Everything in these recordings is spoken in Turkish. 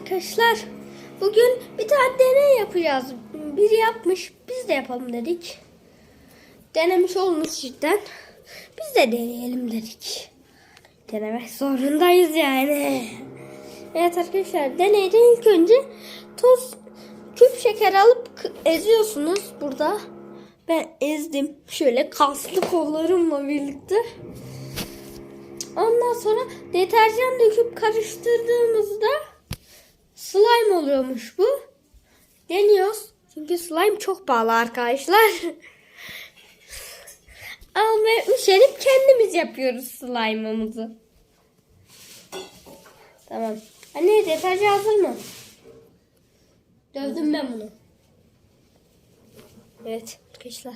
arkadaşlar. Bugün bir tane deney yapacağız. Biri yapmış. Biz de yapalım dedik. Denemiş olmuş cidden. Biz de deneyelim dedik. Denemek zorundayız yani. Evet arkadaşlar deneyde ilk önce toz küp şeker alıp eziyorsunuz burada. Ben ezdim. Şöyle kaslı kollarımla birlikte. Ondan sonra deterjan döküp karıştırdığımızda slime oluyormuş bu. Deniyoruz. Çünkü slime çok pahalı arkadaşlar. Almaya üşenip kendimiz yapıyoruz slime'ımızı. Tamam. Anne deterjan hazır mı? Dövdüm ben bunu. Evet arkadaşlar.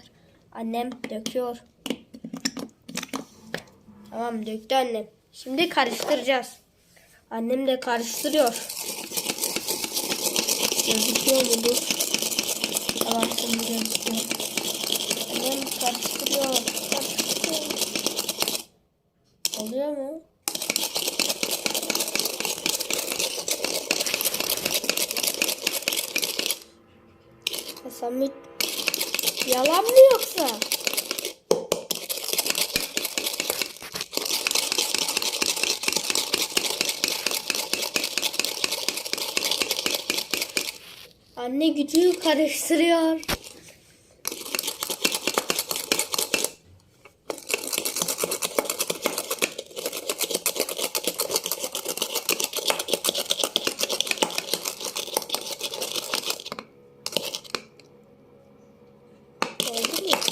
Annem döküyor. Tamam döktü annem. Şimdi karıştıracağız. Annem de karıştırıyor. Gözüküyor mu bu? Tamam şimdi gözüküyor. Annem karıştırıyor. Karıştırıyor. Oluyor mu? Hasan Yalan mı yoksa? Anne gücü karıştırıyor. Oldu mu?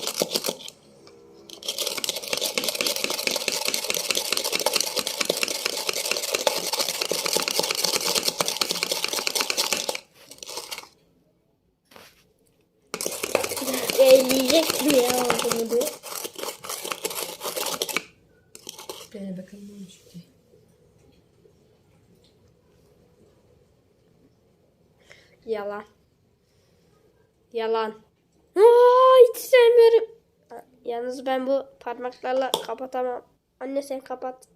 Eğleyecek mi ya mu diye. Dene bakalım ne olmuş diye. Yalan. Yalan. Aa, hiç sevmiyorum. Yalnız ben bu parmaklarla kapatamam. Anne sen kapat.